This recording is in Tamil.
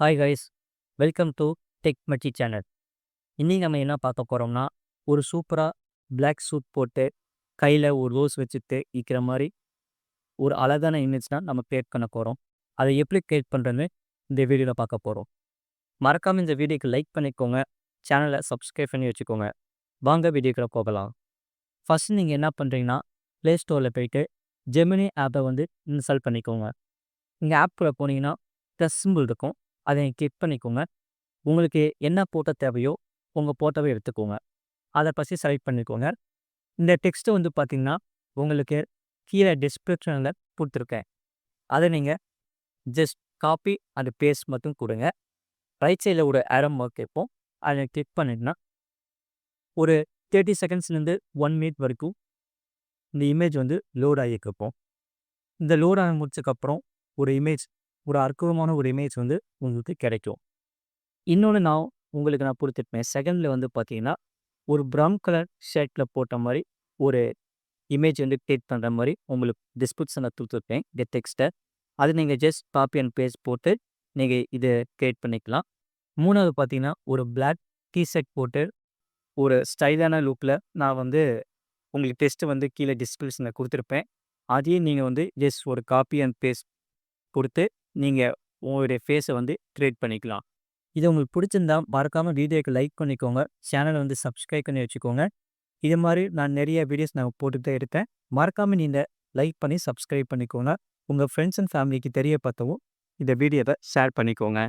Hi guys welcome to tech Machi channel இன்றைக்கி நம்ம என்ன பார்க்க போகிறோம்னா ஒரு சூப்பராக பிளாக் சூட் போட்டு கையில் ஒரு ரோஸ் வச்சுட்டு இருக்கிற மாதிரி ஒரு அழகான இமேஜ் தான் நம்ம கிரியேட் பண்ண போகிறோம் அதை எப்படி கிரியேட் பண்ணுறதுன்னு இந்த வீடியோவில் பார்க்க போகிறோம் மறக்காமல் இந்த வீடியோக்கு லைக் பண்ணிக்கோங்க. சேனலை சப்ஸ்கிரைப் பண்ணி வச்சுக்கோங்க. வாங்க வீடியோக்குள்ள போகலாம். ஃபஸ்ட் நீங்கள் என்ன பண்ணுறீங்கன்னா ப்ளே ஸ்டோரில் போயிட்டு ஜெமினி ஆப்பை வந்து இன்ஸ்டால் பண்ணிக்கோங்க. இங்கே ஆப்பில் போனீங்கன்னா ப்ளஸ் சிம்பிள் இருக்கும். அதை கிளிக் பண்ணிக்கோங்க. உங்களுக்கு என்ன போட்டோ தேவையோ உங்கள் போட்டோவை எடுத்துக்கோங்க. அதை பற்றி செலக்ட் பண்ணிக்கோங்க. இந்த டெக்ஸ்ட்டு வந்து பார்த்தீங்கன்னா உங்களுக்கு கீழே டிஸ்கிரிப்ஷனில் கொடுத்துருக்கேன். அதை நீங்கள் ஜஸ்ட் காப்பி அண்ட் பேஸ்ட் மட்டும் கொடுங்க. ரைட் சைடில் ஒரு ஆரம் மார்க் கேட்போம் அதை கிளிக் பண்ணிட்டுனா ஒரு தேர்ட்டி செகண்ட்ஸ்லேருந்து ஒன் மினிட் வரைக்கும் இந்த இமேஜ் வந்து லோட் ஆகியிருக்கப்போம் இந்த லோட் ஆக முடிச்சதுக்கப்புறம் ஒரு இமேஜ் ஒரு அற்புதமான ஒரு இமேஜ் வந்து உங்களுக்கு கிடைக்கும். இன்னொன்று நான் உங்களுக்கு நான் கொடுத்துருப்பேன். செகண்டில் வந்து பார்த்தீங்கன்னா ஒரு ப்ரௌன் கலர் ஷர்ட்டில் போட்ட மாதிரி ஒரு இமேஜ் வந்து கிரியேட் பண்ணுற மாதிரி உங்களுக்கு டிஸ்கிரிப்ஷனில் கொடுத்துருப்பேன். இந்த டெக்ஸ்ட்டை அது நீங்கள் ஜஸ்ட் காப்பி அண்ட் பேஸ்ட் போட்டு நீங்கள் இதை க்ரியேட் பண்ணிக்கலாம். மூணாவது பார்த்தீங்கன்னா ஒரு பிளாக் டிஷர்ட் போட்டு ஒரு ஸ்டைலான லுக்கில் நான் வந்து உங்களுக்கு டெஸ்ட்டு வந்து கீழே டிஸ்கிரிப்ஷனில் கொடுத்துருப்பேன். அதையும் நீங்கள் வந்து ஜஸ்ட் ஒரு காப்பி அண்ட் பேஸ்ட் கொடுத்து நீங்கள் உங்களுடைய ஃபேஸை வந்து க்ரியேட் பண்ணிக்கலாம். இது உங்களுக்கு பிடிச்சிருந்தா மறக்காமல் வீடியோக்கு லைக் பண்ணிக்கோங்க. சேனலை வந்து சப்ஸ்கிரைப் பண்ணி வச்சுக்கோங்க. இது மாதிரி நான் நிறைய வீடியோஸ் நான் போட்டுகிட்டே எடுத்தேன் மறக்காமல் நீங்கள் லைக் பண்ணி சப்ஸ்கிரைப் பண்ணிக்கோங்க. உங்கள் ஃப்ரெண்ட்ஸ் அண்ட் ஃபேமிலிக்கு தெரியப்படுத்தவும் இந்த வீடியோவை ஷேர் பண்ணிக்கோங்க.